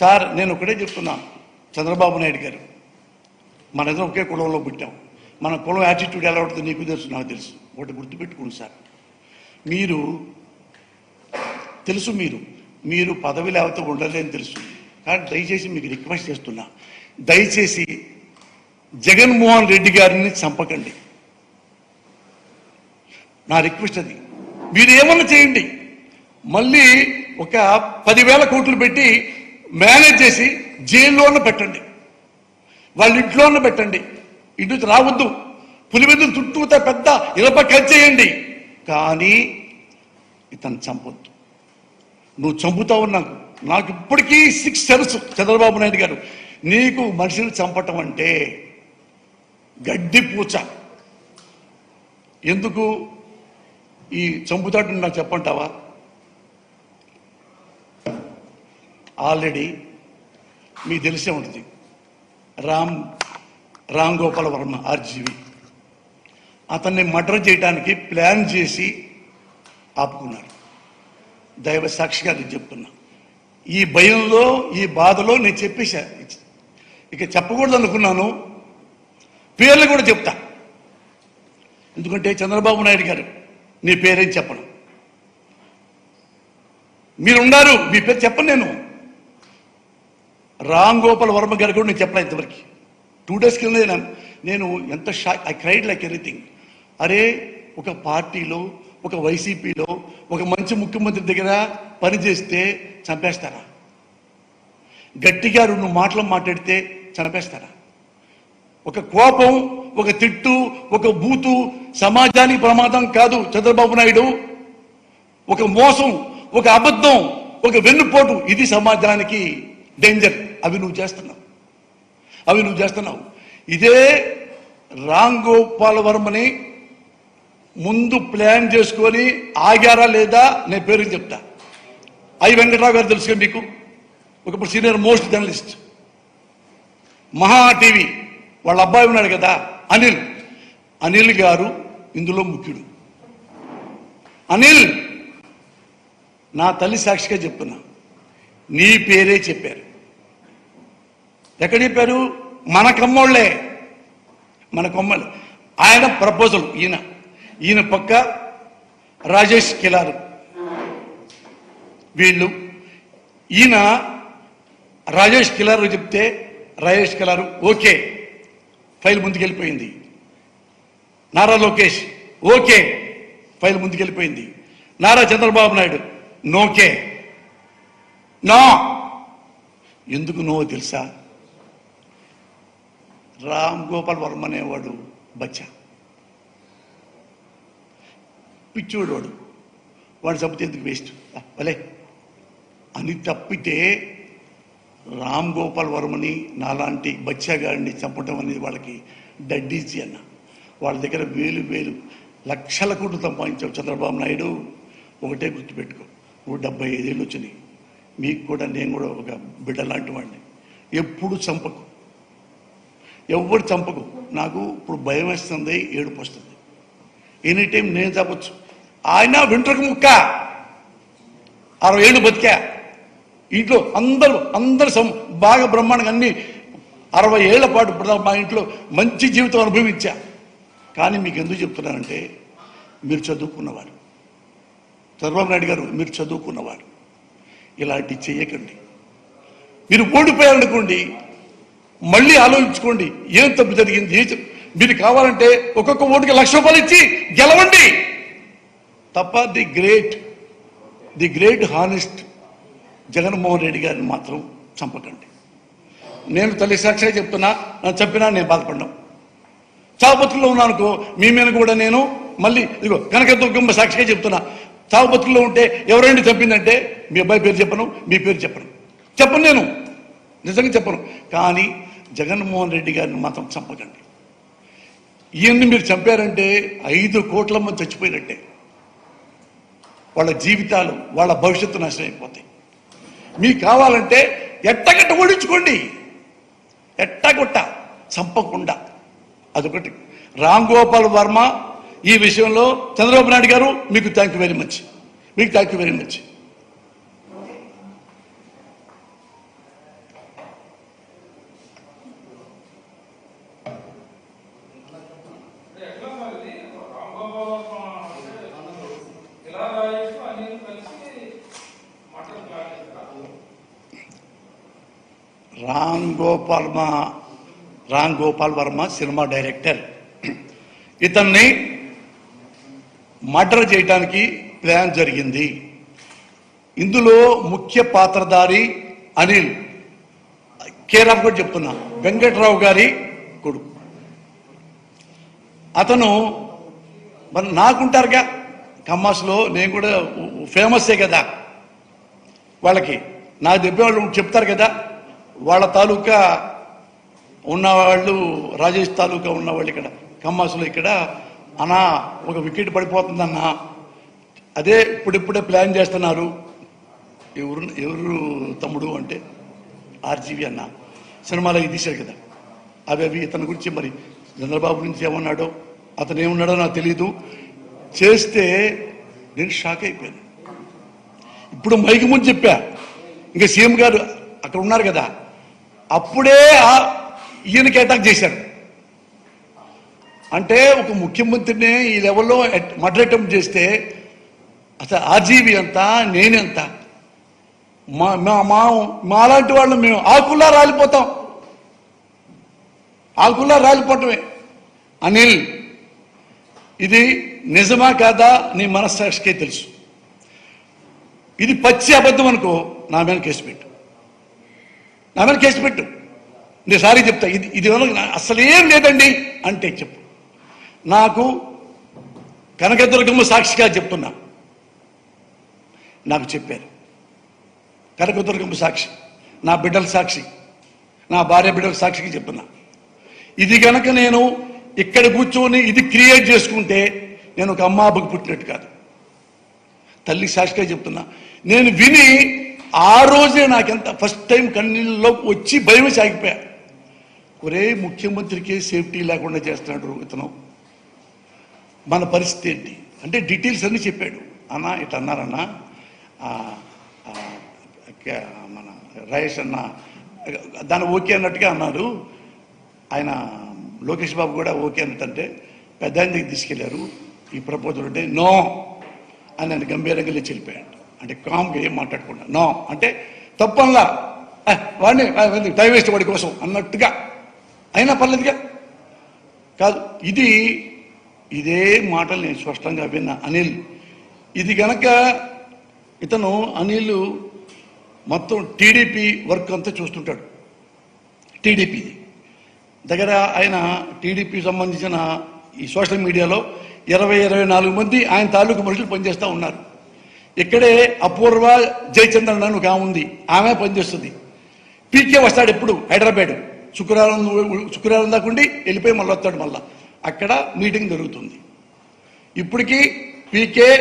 Sir నేను ఒకటే చెప్తున్నాను చంద్రబాబు నాయుడు గారు మన ఇద్దరం ఒకే కులంలో పుట్టాం. మన కులం యాటిట్యూడ్ ఎలా ఉంటుందో నీకు తెలుసు నాకు తెలుసు. ఒకటి గుర్తుపెట్టుకోండి సార్. మీరు తెలుసు మీరు. మీరు పదవి లేకపోతే ఉండలేని తెలుసు. కానీ దయచేసి మీకు రిక్వెస్ట్ చేస్తున్నా. దయచేసి జగన్మోహన్ రెడ్డి గారిని చంపకండి. నా రిక్వెస్ట్ అది. మీరు ఏమన్నా చేయండి. మళ్ళీ ఒక పదివేల కోట్లు పెట్టి మేనేజ్ చేసి జైల్లోనే పెట్టండి. వాళ్ళ ఇంట్లోనే పెట్టండి. ఇంటి రావద్దు. పులివెందులు చుట్టూతా పెద్ద ఇరప చేయండి. కానీ ఇతను చంపొద్దు. నువ్వు చంపుతావు నాకు. నాకు ఇప్పటికీ సిక్స్ తెలుసు చంద్రబాబు నాయుడు గారు. నీకు మనిషిని చంపటం అంటే గడ్డి పూచ. ఎందుకు ఈ చంపుతాడు నాకు చెప్పంటావా ఆల్రెడీ మీకు తెలిసే ఉంటుంది. రామ్ రామ్ గోపాల్ వర్మ ఆర్జీవి. అతన్ని మర్డర్ చేయడానికి ప్లాన్ చేసి ఆపుకున్నారు. దైవ సాక్షిగా నేను చెప్తున్నా. ఈ భయంలో ఈ బాధలో నేను చెప్పేశా. ఇక చెప్పకూడదు అనుకున్నాను. పేర్లు కూడా చెప్తా. ఎందుకంటే చంద్రబాబు నాయుడు గారు నీ పేరేం చెప్పను. మీరున్నారు మీ పేరు చెప్పను నేను. రామ్ గోపాల్ వర్మ గారు కూడా నేను చెప్పలే ఇంతవరకు. టూ డేస్ కింద నేను నేను ఎంత shock I cried like anything అరే ఒక పార్టీలో ఒక వైసీపీలో ఒక మంచి ముఖ్యమంత్రి దగ్గర పనిచేస్తే చంపేస్తారా? గట్టిగా రెండు మాటలు మాట్లాడితే చంపేస్తారా? ఒక కోపం ఒక తిట్టు ఒక బూతు సమాజానికి ప్రమాదం కాదు చంద్రబాబు నాయుడు. ఒక మోసం ఒక అబద్ధం ఒక వెన్నుపోటు ఇది సమాజానికి డేంజర్. అవి నువ్వు చేస్తున్నావు. అవి నువ్వు చేస్తున్నావు. ఇదే రామ్ గోపాల్ వర్మని ముందు ప్లాన్ చేసుకొని ఆగారా లేదా నేను పేరు చెప్తా. ఐ వెంకట్రావు గారు తెలుసుగా మీకు. ఒకప్పుడు senior most journalist. Maha TV. వాళ్ళ అబ్బాయి ఉన్నాడు కదా అనిల్. అనిల్ గారు ఇందులో ముఖ్యుడు. అనిల్ నా తల్లి సాక్షిగా చెప్తున్నా. నీ పేరే చెప్పారు. ఎక్కడ చెప్పారు? మన కమ్మోళ్ళే మన కొమ్మలు ఆయన ప్రపోజల్ ఈయన. ఈయన పక్క రాజేష్ కిలారు. వీళ్ళు. ఈయన రాజేష్ కిలారు చెప్తే రాజేష్ కిలారు ఓకే. ఫైల్ ముందుకెళ్ళిపోయింది. Nara Lokesh okay. File ముందుకెళ్ళిపోయింది. Nara Chandrababu Naidu no okay. No. ఎందుకు నో తెలుసా? రామ్ గోపాల్ వర్మ అనేవాడు బచ్చా. పిచ్చోడు వాడు వాడు చంపితే ఎందుకు వేస్ట్ భలే. అని తప్పితే రామ్ గోపాల్ వర్మని నాలాంటి బచ్చా గారిని చంపడం అనేది వాళ్ళకి డడ్డీజీ అన్న. వాళ్ళ దగ్గర వేలు వేలు లక్షల కోట్లు సంపాదించావు చంద్రబాబు నాయుడు. ఒకటే గుర్తుపెట్టుకో నువ్వు డెబ్బై ఐదేళ్ళు వచ్చినాయి. మీకు కూడా నేను కూడా ఒక బిడ్డ లాంటి వాడిని. ఎప్పుడు చంపకు. ఎవరు చంపకు. నాకు ఇప్పుడు భయం వేస్తుంది ఏడుపు వస్తుంది. ఎనీ టైం నేను చంపచ్చు. ఆయన వెంట్రుక ముక్క. అరవై ఏళ్ళు బతికా. ఇంట్లో అందరూ అందరు సం బాగా బ్రహ్మాండంగా అన్ని అరవై ఏళ్ళ పాటు మా ఇంట్లో మంచి జీవితం అనుభవించా. కానీ మీకు ఎందుకు చెప్తున్నానంటే మీరు చదువుకున్నవారు. చంద్రబాబు నాయుడు గారు మీరు చదువుకున్నవారు. ఇలాంటి చేయకండి. మీరు ఓడిపోయారనుకోండి మళ్ళీ ఆలోచించుకోండి ఏం తప్పు జరిగింది ఏ మీరు కావాలంటే ఒక్కొక్క ఓటుకి లక్ష రూపాయలు ఇచ్చి గెలవండి. తప్ప the great the great honest Jaganmohan Reddy గారిని మాత్రం చంపకండి. నేను తల్లి సాక్షిగా చెప్తున్నా నన్ను చెప్పినా నేను బాధపడ్డాం ఉన్నాను ఉన్నానుకో మీ మీద కూడా నేను మళ్ళీ ఇదిగో కనకదుర్గమ్మ సాక్షిగా చెప్తున్నా. చావుబతుల్లో ఉంటే ఎవరైనా చంపిందంటే మీ అబ్బాయి పేరు చెప్పను మీ పేరు చెప్పను. చెప్పను నేను నిజంగా చెప్పను. కానీ జగన్మోహన్ రెడ్డి గారిని మాత్రం చంపకండి. ఈయన్ని మీరు చంపారంటే ఐదు కోట్ల మంది చచ్చిపోయినట్టే. వాళ్ళ జీవితాలు వాళ్ళ భవిష్యత్తు నాశనం అయిపోతాయి. మీకు కావాలంటే ఎట్టగట్ట ఓడించుకోండి. ఎట్టగొట్ట చంపకుండా. అదొకటి. రామ్ గోపాల్ వర్మ ఈ విషయంలో చంద్రబాబు నాయుడు గారు మీకు థ్యాంక్ యూ వెరీ మచ్ మీకు thank you very much Ram Gopal Varma Ram Gopal Varma cinema director. ఇతన్ని మర్డర్ చేయడానికి ప్లాన్ జరిగింది. ఇందులో ముఖ్య పాత్రధారి అనిల్ కేరాఫ్ కూడా చెప్తున్నా వెంకట్రావు గారి కొడుకు. అతను మరి నాకుంటారుగా కమ్మాస్లో నేను కూడా ఫేమసే కదా వాళ్ళకి. నా వాళ్ళు చెప్తారు కదా వాళ్ళ తాలూకా ఉన్నవాళ్ళు రాజేష్ తాలూకా ఉన్నవాళ్ళు ఇక్కడ కమ్మాసులు ఇక్కడ అన్నా ఒక వికెట్ పడిపోతుందన్నా. అదే ఇప్పుడిప్పుడే ప్లాన్ చేస్తున్నారు. ఎవరు ఎవరు తమ్ముడు అంటే ఆర్జీవి అన్న. సినిమాలో ఇది కదా. అవి అవి ఇతని గురించి మరి చంద్రబాబు గురించి ఏమన్నాడో అతను ఏమన్నాడో నాకు తెలియదు చేస్తే నేను షాక్ అయిపోయాను. ఇప్పుడు మైకి ముందు చెప్పా. ఇంకా సీఎం గారు అక్కడ ఉన్నారు కదా. అప్పుడే ఈయనకి అటాక్ చేశారు. అంటే ఒక ముఖ్యమంత్రిని ఈ లెవెల్లో మర్డర్ అటెంప్ట్ చేస్తే అసలు ఆజీవి ఎంత నేనెంత మా మా మా మాలాంటి వాళ్ళు మేము ఆకుల్లా రాలిపోతాం. ఆకుల్లా రాలిపోవటమే. అనిల్ ఇది నిజమా కాదా నీ మనస్సాక్షికే తెలుసు. ఇది పచ్చి అబద్ధం అనుకో నా మీద కేసు పెట్టు. నా మీద కేసు పెట్టు. నేను సారీ చెప్తా. ఇది ఇది వల్ల లేదండి అంటే చెప్పు. నాకు కనకదుర్గమ్మ సాక్షిగా చెప్తున్నా. నాకు చెప్పారు. కనకదుర్గమ్మ సాక్షి నా బిడ్డల సాక్షి నా భార్య బిడ్డల సాక్షికి చెప్తున్నా. ఇది కనుక నేను ఇక్కడ కూర్చొని ఇది క్రియేట్ చేసుకుంటే నేను ఒక అమ్మాబుకి పుట్టినట్టు కాదు. తల్లి సాక్షిగా చెప్తున్నా. నేను విని ఆ రోజే నాకెంత ఫస్ట్ టైం కన్నీళ్ళలో వచ్చి భయం సాగిపోయా. ఒరే ముఖ్యమంత్రికి సేఫ్టీ లేకుండా చేస్తున్నాడు ఇతను మన పరిస్థితి ఏంటి? అంటే డీటెయిల్స్ అన్నీ చెప్పాడు. అన్న ఇట్లా అన్నారన్నా మన రయేష్ అన్న దాన్ని ఓకే అన్నట్టుగా అన్నారు. ఆయన లోకేష్ బాబు కూడా ఓకే అన్నట్టంటే పెద్ద ఆయన దగ్గర తీసుకెళ్ళారు. ఈ ప్రపోజల్ అంటే నో అని ఆయన గంభీరంగా లేచి వెళ్ళిపోయాడు. అంటే కామ్గా ఏం మాట్లాడకుండా. నో అంటే తప్పల్లా వాడిని ఆ, టైం వేస్ట్ వాడి కోసం అన్నట్టుగా. అయినా పర్లేదుగా. కాదు ఇది ఇదే మాటలు నేను స్పష్టంగా విన్నా అనిల్. ఇది గనక ఇతను అనిల్ మొత్తం టీడీపీ వర్క్ అంతా చూస్తుంటాడు. టీడీపీది దగ్గర ఆయన టీడీపీ సంబంధించిన ఈ సోషల్ మీడియాలో ఇరవై ఇరవై నాలుగు మంది ఆయన తాలూకు మనుషులు పనిచేస్తూ ఉన్నారు. ఇక్కడే అపూర్వ జయచంద్రన్ అని ఒక ఆమె ఉంది. ఆమె పనిచేస్తుంది. పీకే వస్తాడు ఎప్పుడు? హైదరాబాద్. శుక్రవారం శుక్రవారం దాకా ఉండి వెళ్ళిపోయి మళ్ళీ వస్తాడు మళ్ళా. అక్కడ మీటింగ్ జరుగుతుంది. ఇప్పటికీ పీకే